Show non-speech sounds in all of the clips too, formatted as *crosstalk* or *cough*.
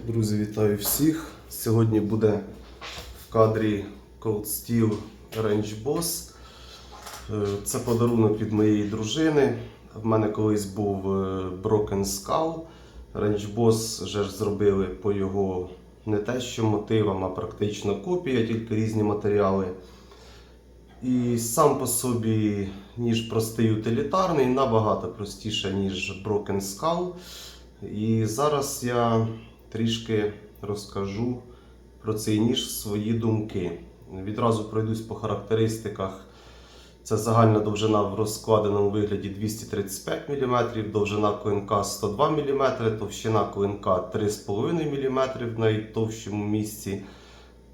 Друзі, вітаю всіх. Сьогодні буде в кадрі Cold Steel Range Boss. Е, Це подарунок від моєї дружини. В мене колись був е, Broken Skull. Range Boss вже ж зробили по його не те, що мотивам, а практично копія, тільки різні матеріали. І сам по собі, ніж простий утилітарний, набагато простіше, ніж Broken Skull. І зараз я трішки розкажу про цей ніж свої думки. Відразу пройдусь по характеристиках. Це загальна довжина в розкладеному вигляді 235 мм, довжина клинка 102 мм, товщина клинка 3,5 мм в найтовщому місці.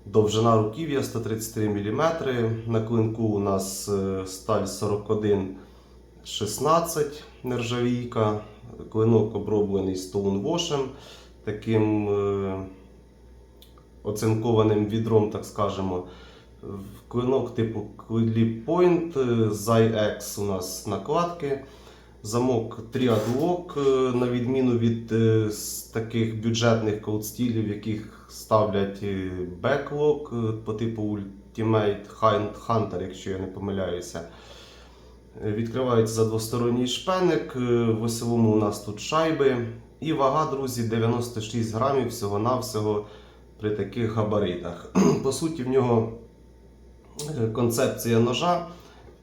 Довжина руків'я 133 мм. На клинку у нас е, сталь 41 16 нержавійка. Клинок оброблений стоунвошем, таким е, оцинкованим відром, так скажемо. Клинок типу Clip Point, е, Zy-X у нас накладки. Замок Triad-Lock, е, на відміну від таких бюджетних колдстілів, яких ставлять е, по типу Ultimate Hunter, якщо я не помиляюся. Відкривається за двосторонній шпеник. В осьовому у нас тут шайби. І вага, друзі, 96 грамів всього-навсього при таких габаритах. *clears throat* По суті, в нього е, концепція ножа,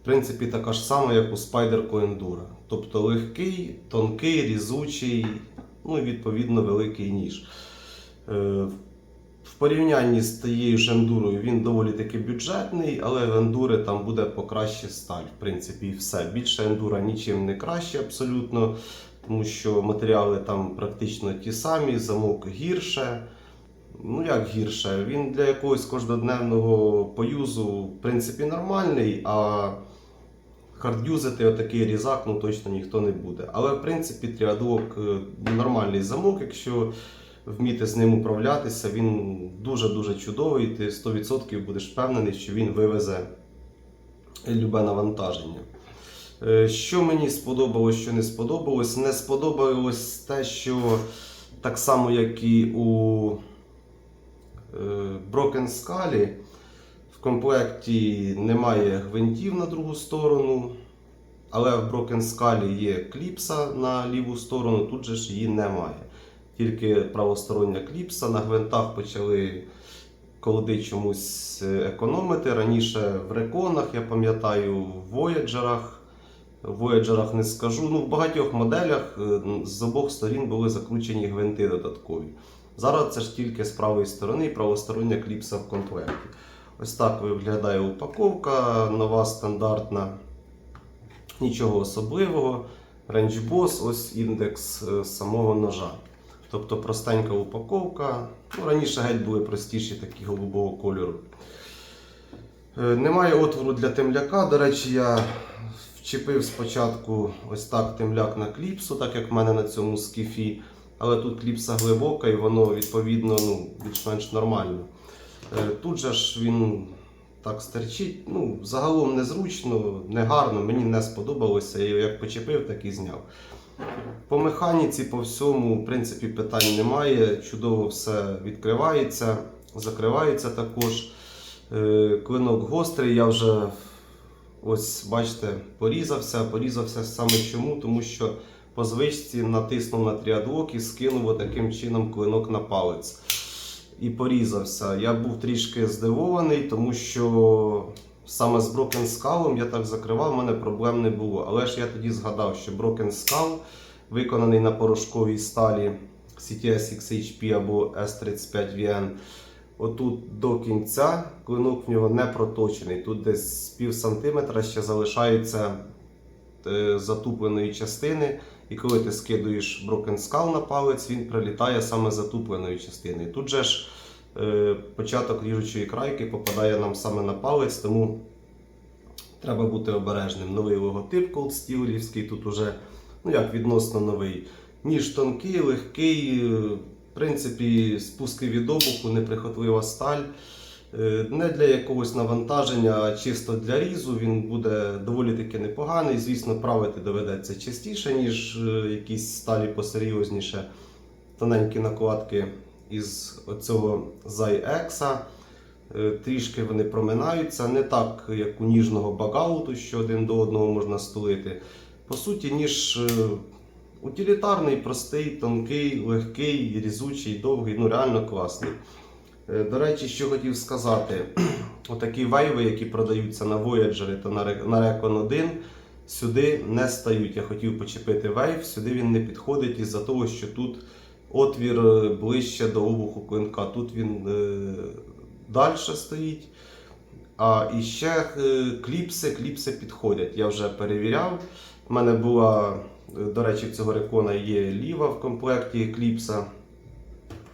в принципі, така ж сама, як у Spider Enduro. Тобто легкий, тонкий, різучий, ну і відповідно великий ніж. Е, В порівнянні з тією ж ендурою він доволі таки бюджетний, але в ендури там буде покраще сталь. В принципі, і все. Більше ендура нічим не краще абсолютно, тому що матеріали там практично ті самі, замок гірше. Ну як гірше? Він для якогось кожнодневного поюзу, в принципі, нормальний, а хардюзити отакий різак ну, точно ніхто не буде. Але в принципі тріадок е, нормальний замок, якщо вміти з ним управлятися, він дуже-дуже чудовий. Ти 100% будеш впевнений, що він вивезе любе навантаження. Е, Що мені сподобалось, що не сподобалось? Не сподобалось те, що так само, як і у е, Broken Skull, в комплекті немає гвинтів на другу сторону. Але в Broken Skull є кліпса на ліву сторону, тут же ж її немає. Тільки правостороння кліпса. На гвинтах почали колоди чомусь е, економити. Раніше в реконах, я пам'ятаю, в Voyager'ах. В Voyager'ах не скажу. Ну, в багатьох моделях е, з обох сторін були закручені гвинти додаткові. Зараз це ж тільки з правої сторони і правостороння кліпса в комплекті. Ось так виглядає упаковка, нова стандартна. Нічого особливого. Range Boss, ось індекс е, самого ножа. Тобто простенька упаковка. Ну, раніше геть були простіші такі голубого кольору. Е, Немає отвору для темляка. До речі, я вчепив спочатку ось так темляк на кліпсу, так як в мене на цьому скіфі. Але тут кліпса глибока і воно відповідно ну, більш-менш нормально. Е, Тут же ж він так стерчить. Ну, загалом незручно, негарно, мені не сподобалося. Я його як почепив, так і зняв. По механіці, по всьому, в принципі, питань немає. Чудово все відкривається, закривається також. Е, Клинок гострий, я вже ось бачите, порізався. Порізався саме чому, тому що по звичці натиснув на тріадлок і скинув таким чином клинок на палець. І порізався. Я був трішки здивований, тому що саме з Broken Skull я так закривав, в мене проблем не було. Але ж я тоді згадав, що Broken Skull виконаний на порошковій сталі CTS XHP або S35VN. Отут до кінця клинок в нього не проточений. Тут десь з пів сантиметра ще залишається е, затупленої частини. І коли ти скидуєш Skull на палець, він прилітає саме затупленої частини. Тут же ж е, початок ріжучої крайки попадає нам саме на палець, тому треба бути обережним. Новий логотип Cold Steel'івський тут уже ну як відносно новий. Ніж тонкий, легкий, в принципі, спуски від обуху, неприхотлива сталь. Е, Не для якогось навантаження, а чисто для різу. Він буде доволі таки непоганий. Звісно, правити доведеться частіше, ніж е, якісь сталі посерйозніше. Тоненькі накладки із оцього ZyX. Е, Трішки вони проминаються, не так, як у ніжного багауту, що один до одного можна стулити. По суті, ніж утилітарний, простий, тонкий, легкий, різучий, довгий, ну реально класний. Е, До речі, що хотів сказати, *clears throat* отакі вейви, які продаються на Voyager та на Re- Recon 1, сюди не стають. Я хотів почепити вейв, сюди він не підходить із-за того, що тут отвір е, ближче до обуху клинка. Тут він е, далі стоїть. А і ще е, кліпси, кліпси підходять. Я вже перевіряв. У мене була, до речі, цього рекона є ліва в комплекті кліпса.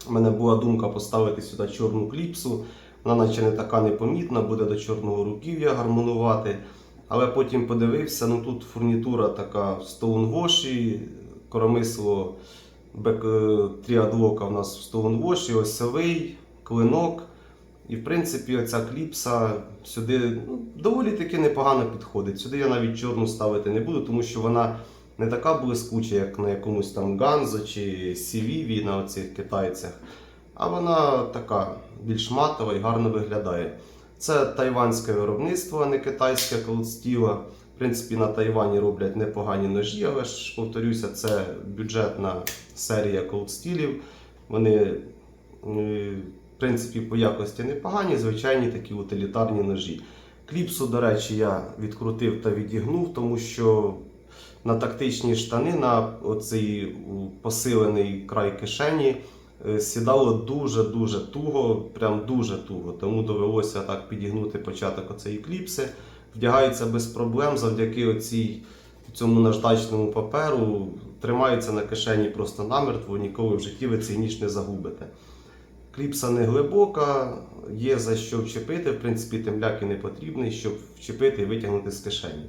У мене була думка поставити сюди чорну кліпсу. Вона наче не така непомітна, буде до чорного руків'я гармонувати. Але потім подивився, ну тут фурнітура така в стоунвоші, коромисло е, тріадлока у нас в стоунвоші, осьовий, клинок. І в принципі оця кліпса сюди ну, доволі таки непогано підходить. Сюди я навіть чорну ставити не буду, тому що вона не така блискуча, як на якомусь там Ганзо чи Сівіві на оцих китайцях. А вона така більш матова і гарно виглядає. Це тайванське виробництво, а не китайське колдстіла. В принципі, на Тайвані роблять непогані ножі, але ж повторюся, це бюджетна серія колдстілів. Вони, е, в принципі, по якості непогані, звичайні такі утилітарні ножі. Кліпсу, до речі, я відкрутив та відігнув, тому що на тактичні штани, на оцей посилений край кишені е, сідало дуже-дуже туго, прям дуже туго. Тому довелося так підігнути початок оцеї кліпси. Вдягається без проблем завдяки оцій, цьому наждачному паперу. Тримається на кишені просто намертво, ніколи в житті ви цей ніж не загубите. Кліпса не глибока, є за що вчепити. В принципі, темляк не потрібний, щоб вчепити і витягнути з кишені.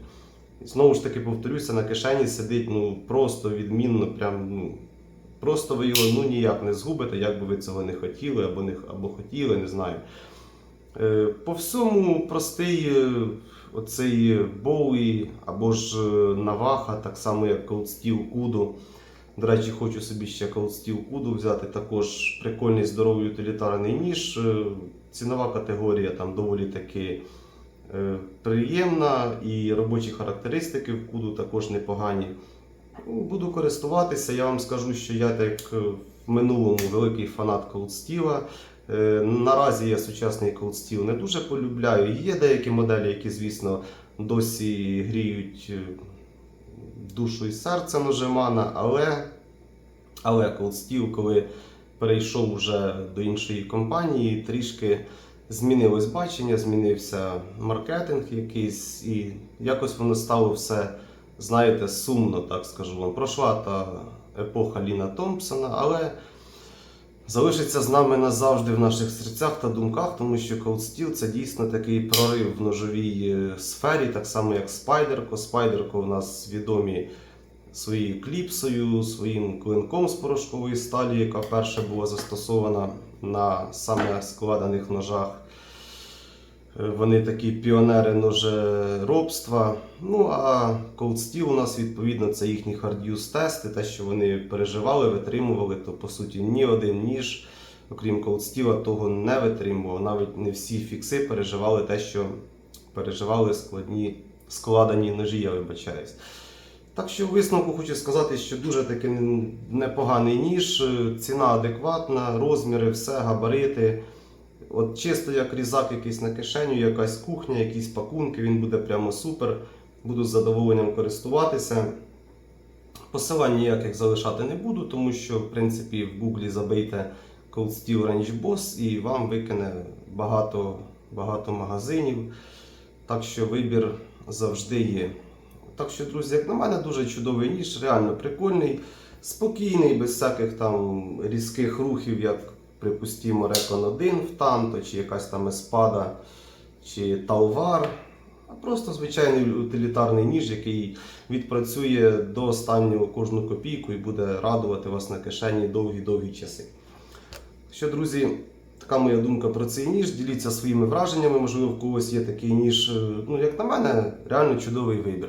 Знову ж таки, повторюся, на кишені сидить ну, просто відмінно, прям, ну, просто ви його ну, ніяк не згубите, як би ви цього не хотіли, або, не, або хотіли, не знаю. Е, по всьому простий е, оцей Bowie або ж е, Navaja, так само як Cold Steel Kudo. До речі, хочу собі ще Cold Steel Kudo взяти. Також прикольний здоровий утилітарний ніж. Цінова категорія там доволі таки приємна і робочі характеристики в Kudo також непогані. Ну, Буду користуватися. Я вам скажу, що я так е, в минулому великий фанат Steel. Е, Наразі я сучасний Steel не дуже полюбляю. Є деякі моделі, які, звісно, досі гріють е, душу і серце ножемана, але, але Cold коли перейшов вже до іншої компанії, трішки змінилось бачення, змінився маркетинг якийсь, і якось воно стало все, знаєте, сумно, так скажу вам. Пройшла та епоха Ліна Томпсона, але залишиться з нами назавжди в наших серцях та думках, тому що Cold Steel це дійсно такий прорив в ножовій е, сфері, так само як Спайдерко. Спайдерко у нас відомі своєю кліпсою, своїм клинком з порошкової сталі, яка перша була застосована на саме складених ножах. Е, Вони такі піонери ножеробства. Ну а Cold Steel у нас відповідно це їхні hard use тести, те, що вони переживали, витримували, то по суті ні один ніж, окрім Cold Steel, того не витримував. Навіть не всі фікси переживали те, що переживали складні складені ножі, я вибачаюсь. Так що в висновку хочу сказати, що дуже таки непоганий ніж, е, ціна адекватна, розміри, все, габарити. От чисто як різак якийсь на кишеню, якась кухня, якісь пакунки, він буде прямо супер. Буду з задоволенням користуватися. Посилань ніяких залишати не буду, тому що в принципі в Гуглі забийте Cold Steel Range Boss і вам викине багато, багато магазинів. Так що вибір завжди є. Так що, друзі, як на мене, дуже чудовий ніж, реально прикольний, спокійний, без всяких там різких рухів, як, припустимо, Recon 1 в Танто, чи якась там Еспада, чи Талвар. А просто звичайний утилітарний ніж, який відпрацює до останнього кожну копійку і буде радувати вас на кишені довгі-довгі часи. Що, друзі, така моя думка про цей ніж. Діліться своїми враженнями, можливо, в когось є такий ніж. Ну, як на мене, реально чудовий вибір.